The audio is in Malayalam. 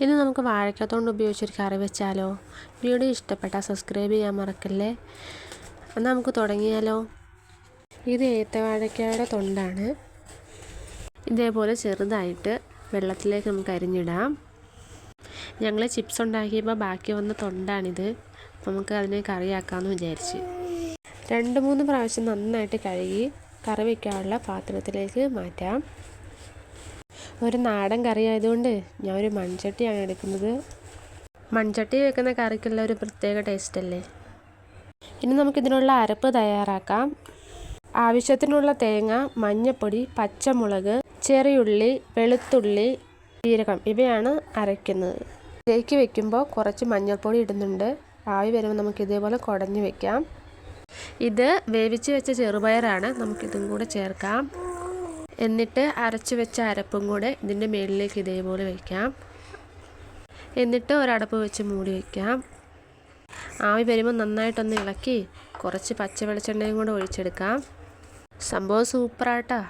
ഇനി നമുക്ക് വാഴക്കത്തോണ്ട് ഉപയോഗിച്ചൊരു കറി വെച്ചാലോ? വീഡിയോ ഇഷ്ടപ്പെട്ടാൽ സബ്സ്ക്രൈബ് ചെയ്യാൻ മറക്കല്ലേ? എന്നാൽ നമുക്ക് തുടങ്ങിയാലോ? ഇത് ഏത്തവാഴക്കയുടെ തൊണ്ടാണ്. ഇതേപോലെ ചെറുതായിട്ട് വെള്ളത്തിലേക്ക് നമുക്ക് അരിഞ്ഞിടാം. ഞങ്ങൾ ചിപ്സ് ഉണ്ടാക്കിയപ്പോൾ ബാക്കി വന്ന തൊണ്ടാണിത്. നമുക്ക് അതിനെ കറിയാക്കാമെന്ന് വിചാരിച്ച്. രണ്ട് മൂന്ന് പ്രാവശ്യം നന്നായിട്ട് കഴുകി കറി വയ്ക്കാനുള്ള പാത്രത്തിലേക്ക് മാറ്റാം. ഒരു നാടൻ കറി ആയതുകൊണ്ട് ഞാൻ ഒരു മൺചട്ടിയാണ് എടുക്കുന്നത്. മൺചട്ടി വെക്കുന്ന കറിക്കുള്ള ഒരു പ്രത്യേക ടേസ്റ്റ് അല്ലേ? ഇനി നമുക്കിതിനുള്ള അരപ്പ് തയ്യാറാക്കാം. ആവശ്യത്തിനുള്ള തേങ്ങ മഞ്ഞൾപ്പൊടി പച്ചമുളക് ചെറിയുള്ളി വെളുത്തുള്ളി ജീരകം ഇവയാണ് അരയ്ക്കുന്നത്. തേക്ക് വെക്കുമ്പോൾ കുറച്ച് മഞ്ഞൾപ്പൊടി ഇടുന്നുണ്ട്. ആവി വരുമ്പോൾ നമുക്ക് ഇതേപോലെ കുടഞ്ഞു വെക്കാം. ഇത് വേവിച്ച് വെച്ച ചെറുപയറാണ്. നമുക്കിതും കൂടെ ചേർക്കാം. എന്നിട്ട് അരച്ചു വെച്ച അരപ്പും കൂടെ ഇതിന്റെ മേളിലേക്ക് ഇതേപോലെ വയ്ക്കാം എന്നിട്ട് ഒരടപ്പ് വെച്ച് മൂടി വയ്ക്കാം ആവി വരുമ്പോൾ നന്നായിട്ടൊന്ന് ഇളക്കി കുറച്ച് പച്ച വെളിച്ചെണ്ണയും കൂടെ ഒഴിച്ചെടുക്കാം. സംഭവം സൂപ്പറാട്ടാ.